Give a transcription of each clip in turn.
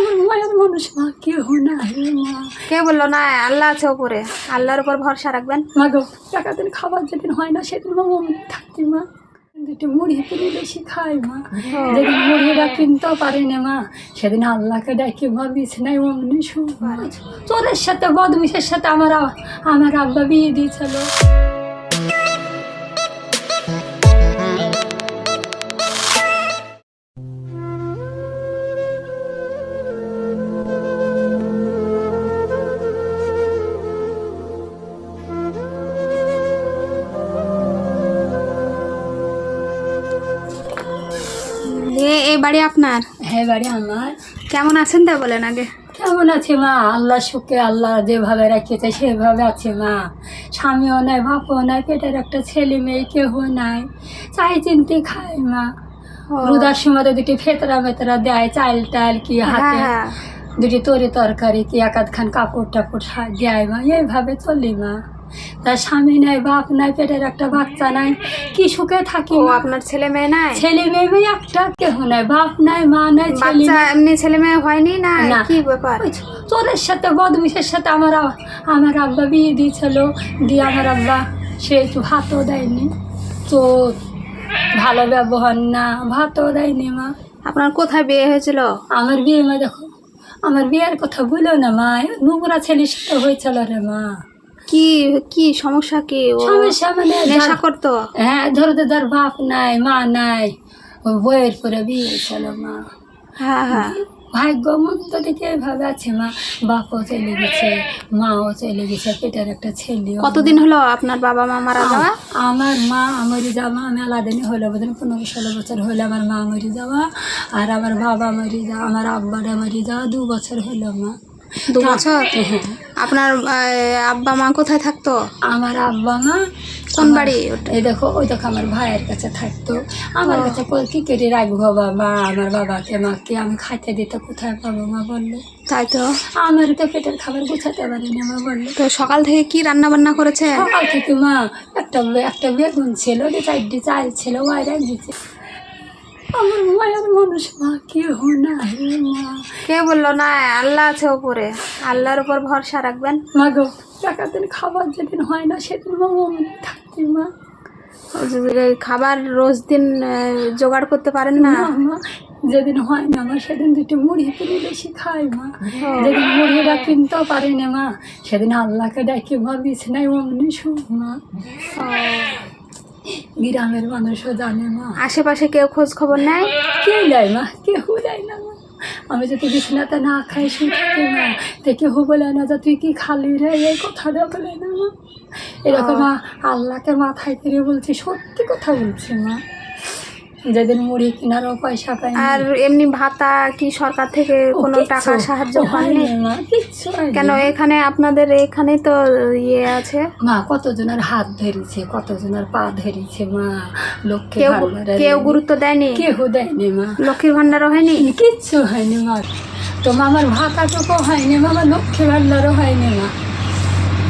আমার মায়ের মানুষ মা কেউ নাই মা কে বলল না? আল্লাহ আছে ওপরে। আল্লাহর উপর ভরসা রাখবেন। মা গো টাকা দিন খাবার যেদিন হয় না সেদিন মা মনে থাকতি মা। দুটো মুড়ি কিনে বেশি খাই মা। যেদিন মুড়িটা কিনতেও পারি না মা সেদিন আল্লাহকে ডাকি মা বিছনাই অমনি তোদের সাথে বদমিশের সাথে আমার আমার আব্বা বিয়ে দিয়েছিল। এ এই বাড়ি আপনার? হ্যাঁ বাড়ি আমার। কেমন আছেন তা বলেন আগে। কেমন আছে মা? আল্লাহ সুখে আল্লাহ যেভাবে রাখিয়েছে সেভাবে আছে মা। স্বামীও নাই বাপও নাই পেটের একটা ছেলে মেয়ে কেউ নাই। চাই চিনতে খায় মা। রুদার সময় তো দুটি ফেতরা মেতরা দেয় চাল টাল কি হাতে। হ্যাঁ, দুটি তরি তরকারি কি এক আধখান কাপড় টাপড় দেয় মা। এইভাবে চলি মা। তার স্বামী নাই বাপ নাই পেটের একটা বাচ্চা নাই কি সুখে থাকি আপনার ছেলে মেয়ে নাই? ছেলে মেয়ে একটা কেহ নাই বাপ নাই মা নাই ছেলে এমনি ছেলে মেয়ে হয়নি না। কি ব্যাপার? তোরের সাথে বদমিশের সাথে আমার আমার আব্বা বিয়ে দিয়েছিল দিয়ে আমার আব্বা সে একটু ভাতও দেয়নি। তো ভালো ব্যবহার না ভাতও দেয়নি মা। আপনার কোথায় বিয়ে হয়েছিল? আমার বিয়ে মা দেখো আমার বিয়ের কথা বলো না মা নোংরা ছেলের সাথে হয়েছিল রে মা। কি কি সমস্যা কি? সমস্যা মানে নেশা করতো হ্যাঁ ধরো তো যার বাপ নাই মা নাই বইয়ের পরে বিয়ে মা। হ্যাঁ হ্যাঁ। ভাগ্য মন্দ দিকে এভাবে আছে মা। বাপও চলে গেছে মাও চলে গেছে পেটের একটা ছেলে কতদিন হলো আপনার বাবা মা মারা যাওয়া? আমার মা মরি যাওয়া আমি আলাদিনই হলো বোধহয় পনেরো ষোলো বছর হলো আমার মা মরি যাওয়া আর আমার বাবা মরি যাওয়া আমার আব্বাটা মরি যাওয়া দু বছর হলো মা। দু বছর হ্যাঁ। আপনার আব্বা মা কোথায় থাকতো? আমার আব্বা মা কোন বাড়ি এই দেখো ওই দেখো আমার ভাইয়ের কাছে থাকতো। আমার কাছে কি করে রাখব বাবা আমার বাবাকে মাকে আমি খাইতে দিতে কোথায় পাবো? মা বলল তাই তো। আমার তো পেটের খাবার গুছাতে পারিনি মা বলল। তো সকাল থেকে কি রান্না বান্না করেছে? সকাল থেকে মা একটা একটা বেগুন ছিল দু চারটি চাল ছিল ওয়াইরা দিচ্ছে আমার মায়ের মানুষ মা কেউ নাই মা। কে বলল না? আল্লাহ আছে ওপরে। আল্লাহর উপর ভরসা রাখবেন। মা গো টাকা দিন খাবার যেদিন হয় না সেদিন মা মনে থাকতি মা। খাবার রোজ দিন জোগাড় করতে পারেন না? না মা যেদিন হয় না মা সেদিন দুটো মুড়ি কিনে বেশি খাই মা। যেদিন মুড়িটা কিনতেও পারি না মা সেদিন আল্লাহকে ডাকি মা বিছনাই অমনি শুন মা। গ্রামের মানুষও জানে মা। আশেপাশে কেউ খোঁজ খবর নেয়? কেউ দেয় মা কেউ দেয় না মা। আমি যদি বিছনাতে না খাই সে থাকি না। তে কেউ বলে না যে তুই কি খালি রে এই কথাটা বলে না মা। এরকম মা আল্লাহকে মাথায় ফিরে বলছি সত্যি কথা বলছি মা। যেদিন মুড়ি কেনারও পয়সা পাই আর এমনি ভাতা কি সরকার থেকে কোনো টাকা সাহায্য হয়নি পাননি। কেন এখানে আপনাদের এখানে তো ইয়ে আছে? মা কতজনের হাত ধরেছে কতজনের পা ধরেছে মা? লক্ষ্মী কেউ কেউ গুরুত্ব দেয়নি? কেউ দেয়নি মা। লক্ষ্মীর ভান্ডারও হয়নি? কিচ্ছু হয়নি মা। তো মামার ভাতাটুকু হয়নি মামা লক্ষ্মী ভান্ডারও হয়নি মা।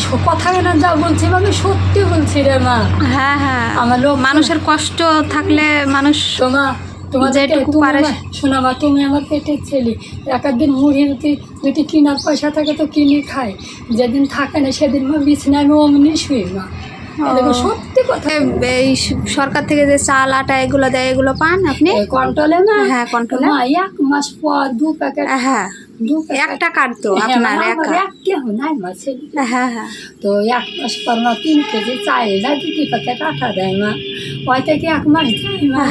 কথা যা বলছি আমি সত্যি বলছি রে মা। হ্যাঁ হ্যাঁ। আমার মানুষের কষ্ট থাকলে মানুষ তোমা তোমার যেটুকু পারে- শোনো মা তুমি আমার পেটের ছেলে। এক একদিন মুড়ি যদি যদি কেনার পয়সা থাকে তো কিনে খাই। যেদিন থাকে না সেদিন মা বিছনায় আমি অমনি শুই মা। সত্যি কথা। এই সরকার থেকে যে চাল আটা এগুলো দেয় এগুলো পান আপনি? কন্ট্রোলে না হ্যাঁ, কন্ট্রোলে। এক মাস পর দু প্যাকেট হ্যাঁ। একটা কার্ড তো হ্যাঁ, আপনার মানে হ্যাঁ হ্যাঁ তো এক মাস পর মা তিন কেজি যায় দুটি প্যাকেট আটা দেয় মা। ওই থেকে এক মাস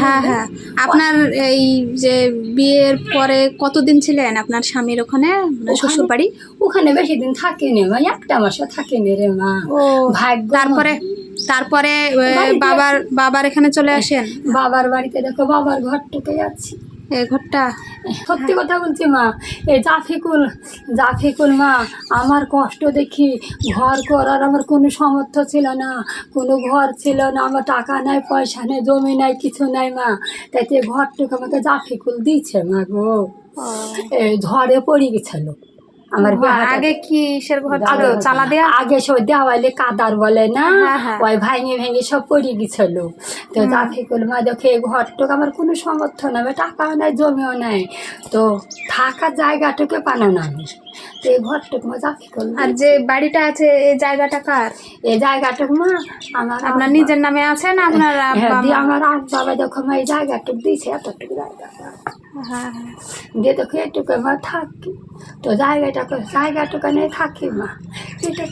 হ্যাঁ হ্যাঁ আপনার এই যে বিয়ের পরে কতদিন ছিলেন আপনার স্বামীর ওখানে? শ্বশুর বাড়ি ওখানে বেশি দিন থাকেনি মা একটা মাসও থাকেনি রে মা। ও ভাগ্য তারপরে তারপরে বাবার বাবার এখানে চলে আসেন? বাবার বাড়িতে দেখো বাবার ঘরটুকে যাচ্ছি এই ঘরটা। সত্যি কথা বলছি মা এ জাফিকুল জাফিকুল মা আমার কষ্ট দেখি ঘর করার আমার কোনো সামর্থ্য ছিল না কোনো ঘর ছিল না আমার টাকা নাই পয়সা নেই জমি নাই কিছু নাই মা। তাই ঘরটুকু আমাকে জাফিকুল দিয়েছে মা গো। ঝড়ে পড়ে গেছিল আমার আগে কি কিসের ঘর আগে চালা দেয়া? আগে সব দেওয়ালে কাদার বলে না। হ্যাঁ, হ্যাঁ। ওই ভাঙে ভেঙে সব পড়ে গেছিল তো তাকে করল মা দেখে ঘরটুক আমার কোনো সমর্থন হবে টাকাও নাই জমিও নাই। তো থাকার জায়গাটুকু আমি। তো এই ঘরটুকু মা করল আর যে বাড়িটা আছে এই জায়গাটা কার? এই জায়গাটুকু মা আমার আপনার নিজের নামে আছে না আপনার হ্যাঁ? আমার আব্বা বাবা দেখো মা এই জায়গাটুকু দিয়েছে এতটুকু জায়গা। হ্যাঁ হ্যাঁ। দিয়ে দেখো এটুকু মা থাকি তো জায়গাটা জায়গাটুকু নিয়ে থাকি মা।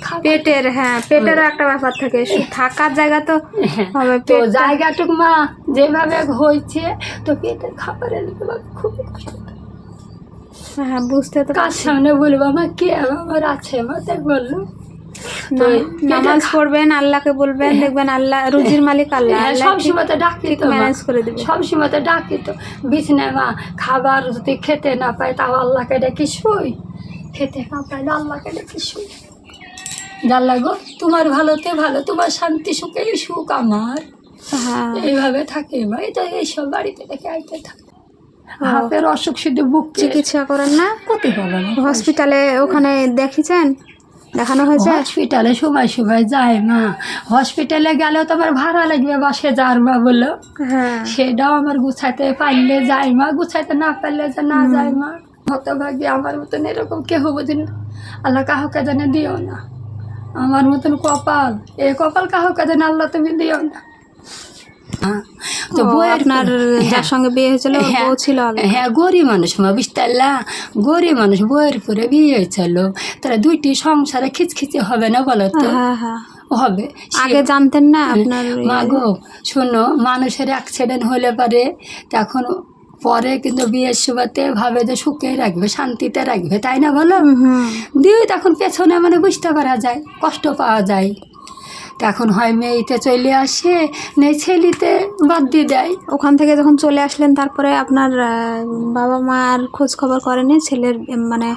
খাবার পেটের হ্যাঁ পেটেরও একটা ব্যাপার থাকে। থাকার জায়গা তো হবে তো পেট জায়গাটুক মা যেভাবে হয়েছে তো পেটের খাবারের খুব কষ্ট হ্যাঁ বুঝতে তো কার সামনে বলব আমার কে আমার আছে মা? তাই বলল। তো নামাজ পড়বেন আল্লাহকে বলবেন দেখবেন আল্লাহ রুজির মালিক আল্লাহ হ্যাঁ, সব সময় তো ডাকি তো ম্যানেজ করে দিবে সব সময় তো ডাকি তো। বিছনায় মা খাবার যদি খেতে না পাই তাও আল্লাহকে ডেকে শুই। খেতে না পাইলে আল্লাহকে ডেকে শুই। জানলা গো তোমার ভালোতে ভালো তোমার শান্তি সুখেই সুখ আমার। হ্যাঁ। এইভাবে থাকে এই তো এইসব বাড়িতে দেখে আইতে থাকে। হাতের অসুখ শুধু বুক চিকিৎসা করেন না? করতে পারবে না। হসপিটালে ওখানে দেখিছেন? দেখানো হয়েছে? হসপিটালে সময় সময় যায় মা। হসপিটালে গেলেও তো আমার ভাড়া লাগবে বাসে যার মা বলল। হ্যাঁ। সেটাও আমার গুছাইতে পারলে যায় মা গুছাইতে না পারলে যে না যায় মা। হতভাগী আমার মতন এরকম কেহ বুঝিন আল্লাহ কাহকে জানে দিও না। আমার মতন কপাল এ কপাল কাহকে জানে আল্লাহ তুমি দিও না। তো তো আপনার হ্যাঁ। যার সঙ্গে বিয়ে হয়েছিল হ্যাঁ। বউ ছিল হ্যাঁ গরিব মানুষ মা বুঝতাল্লা গরিব মানুষ বইয়ের পরে বিয়ে হয়েছিল। তারা দুইটি সংসারে খিচখিচে হবে না বলো তো? হ্যাঁ হ্যাঁ হবে। আগে জানতেন না আপনার মা গো শোনো মানুষের অ্যাক্সিডেন্ট হলে পারে তখন পরে কিন্তু বিয়ের সময়তে ভাবে যে সুখে রাখবে শান্তিতে রাখবে তাই না বলো? দিয়ে তখন পেছনে মানে বুঝতে পারা যায় কষ্ট পাওয়া যায়। তখন হয় মেয়েতে চলে আসে নেই ছেলিতে বাদ দিয়ে দেয়। ওখান থেকে যখন চলে আসলেন তারপরে আপনার বাবা মা আর খোঁজ খবর করেনি? ছেলের মানে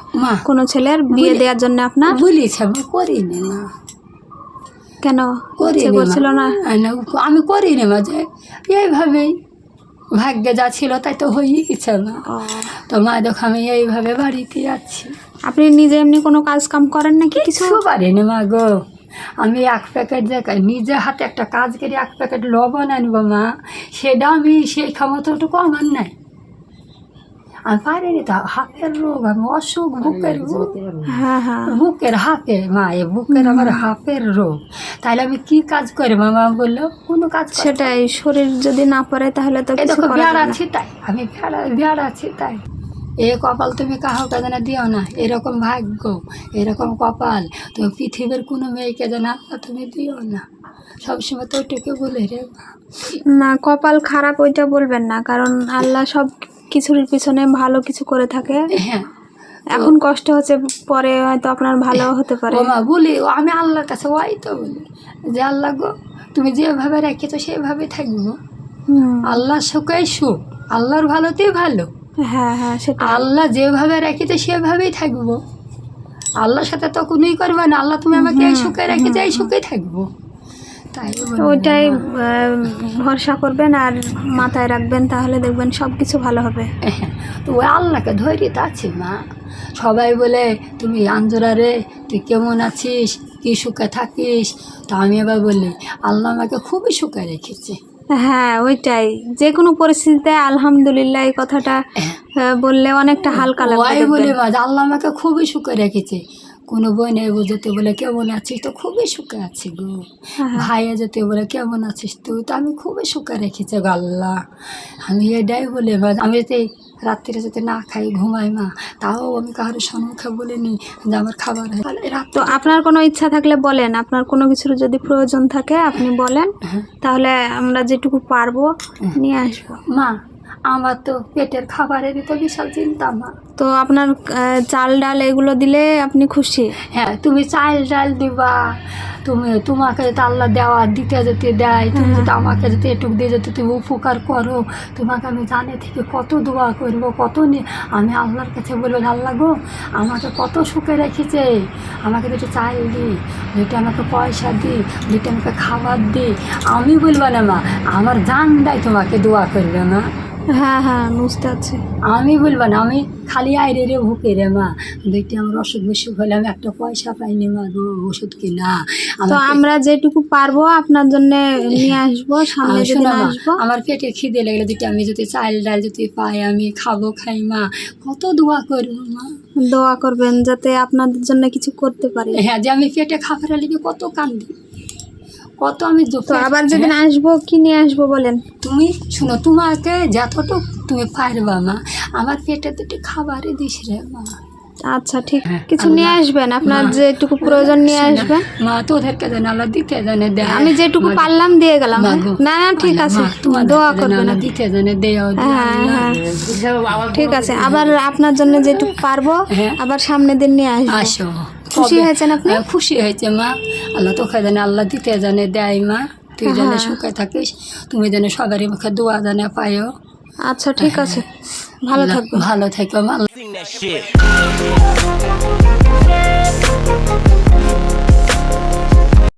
কোনো ছেলের বিয়ে দেওয়ার জন্য আপনার? বলিছে করিনি মা। কেন? করছিল না? না, আমি করিনি মা যে এইভাবেই ভাগ্যে যা ছিল তাই তো হয়েই গেছে না তো মা দেখো আমি এইভাবে বাড়িতে যাচ্ছি আপনি নিজে এমনি কোনো কাজ কাম করেন নাকি কিছু? পারিনি মা গো। আমি এক প্যাকেট যে নিজে হাতে একটা কাজ করে এক প্যাকেট লবণ আনব মা সেটা আমি সেই ক্ষমতাটুকু আমার নাই। আমি পারিনি তো হাফের রোগ আমি অসুখ বুকের রোগ। হ্যাঁ হ্যাঁ। বুকের হাফে মা এ বুকের আমার হাফের রোগ। তাহলে আমি কি কাজ করি মা মা বলল কোনো কাজ সেটাই শরীর যদি না পড়ে তাহলে তো। আছি তাই আমি বিয়ার আছি তাই এ কপাল তুমি কাহাকে যেন দিও না? এরকম ভাগ্য এরকম কপাল তো পৃথিবীর কোনো মেয়েকে যেন আল্লাহ তুমি দিও না? সবসময় তো ওইটুকু বলে রে না কপাল খারাপ ওইটা বলবেন না কারণ আল্লাহ সব কিছুর পিছনে ভালো কিছু করে থাকে। হ্যাঁ এখন কষ্ট হচ্ছে পরে হয়তো আপনার ভালো হতে পারে। মা বলি আমি আল্লাহর কাছে ওই তো বলি যে আল্লাহ গো তুমি যেভাবে রেখেছো সেভাবে থাকব। আল্লাহ সুখেই সুখ আল্লাহর ভালোতেই ভালো। হ্যাঁ হ্যাঁ সেটা আল্লাহ যেভাবে রেখেছে সেভাবেই থাকব। আল্লাহর সাথে তো কোনোই করবে না। আল্লাহ তুমি আমাকে এই সুখে রেখেছে এই সুখে থাকব। তাই। ওইটাই ভরসা করবেন আর মাথায় রাখবেন তাহলে দেখবেন সব কিছু ভালো হবে। তো ওই আল্লাহকে ধৈর্য আছে মা। সবাই বলে তুমি আঞ্জরা রে তুই কেমন আছিস? কী সুখে থাকিস? তা আমি এবার বলি আল্লাহ আমাকে খুবই সুখে রেখেছে। হ্যাঁ ওইটাই। যে কোনো পরিস্থিতিতে আলহামদুলিল্লাহ এই কথাটা বললে অনেকটা হালকা লাগে বলে আল্লাহ আমাকে খুবই সুখে রেখেছে। কোনো বোনে বুঝতে বলে কেমন আছিস তো খুবই সুখে আছি গো। হ্যাঁ। ভাইয়া যেতে বলে কেমন আছিস তুই তো আমি খুবই সুখে রেখেছি গো আল্লাহ। আমি এটাই বলে আমি যদি রাত্রিরে যদি না খাই ঘুমাই মা তাও আমি কারোর সম্মুখে বলিনি যে আমার খাবার হয়। তো আপনার কোনো ইচ্ছা থাকলে বলেন আপনার কোনো কিছুর যদি প্রয়োজন থাকে আপনি বলেন হ্যাঁ। তাহলে আমরা যেটুকু পারব নিয়ে আসব। মা আমার তো পেটের খাবারেরই তো বিশাল চিন্তা মা। তো আপনার চাল ডাল এগুলো দিলে আপনি খুশি? হ্যাঁ তুমি চাল ডাল দিবা তুমি তোমাকে যদি আল্লাহ দেওয়া দিতে যদি দেয় তুমি যদি আমাকে যদি এটুক দিয়ে যদি তুমি উপকার করো তোমাকে আমি জানে থেকে কত দোয়া করব কত নিয়ে আমি আল্লাহর কাছে বলব আল্লাহ গো আমাকে কত সুখে রেখেছে আমাকে দুটো চাল দি দুটো আমাকে পয়সা দি দুটো আমাকে খাবার দি আমি বলব না মা আমার জান দেয় তোমাকে দোয়া করবে মা। হ্যাঁ হ্যাঁ বুঝতে পারছি আমি বলব না আমি খালি আইরে রে ভুকে রে মা। দেখতে আমার অসুখ বিসুখ হলে আমি একটা পয়সা পাইনি মা গো ওষুধ কিনা। তো আমরা যেটুকু পারব আপনার জন্য নিয়ে আসব সামনে যেদিন আসব। আমার পেটে খিদে লাগলে যদি আমি যদি চাল ডাল যদি পাই আমি খাব খাই মা। কত দোয়া করব মা। দোয়া করবেন যাতে আপনাদের জন্য কিছু করতে পারি। হ্যাঁ যে আমি পেটে খাবারের লিগে কত কান্দি। কত আমি দু- তো আবার যেদিন আসব কি নিয়ে আসব বলেন? তুমি শুনো তোমাকে যতটুকু তুমি পারবা মা আমার পেটে দুটি খাবারই দিস রে মা। আচ্ছা ঠিক। হ্যাঁ, কিছু নিয়ে আসবেন? আপনার যেটুকু প্রয়োজন নিয়ে আসবেন? মা তোদেরকে যেন আল্লাহ দিতে জানে দেয়। আমি যেটুকু পারলাম দিয়ে গেলাম হ্যাঁ? না না ঠিক আছে। মা, তোমাদেরকে দোয়া করবেন। দিতে জানে দেও হ্যাঁ হ্যাঁ। ঠিক আছে। আবার আপনার জন্য যেটুকু পারব হ্যাঁ। আবার সামনের দিন নিয়ে আসব। আসো। খুশি হয়েছেন আপনি? হ্যাঁ, খুশি হয়েছে মা। আল্লাহ তোকে জানে আল্লাহ দিতে জানে দেয় মা। তুই জানে হ্যাঁ। সুখে থাকিস তুমি জানে সবারই মুখে দোয়া জানে পায়ো আচ্ছা ঠিক আছে। ভালো আল্লাহ ভালো থাকো shit.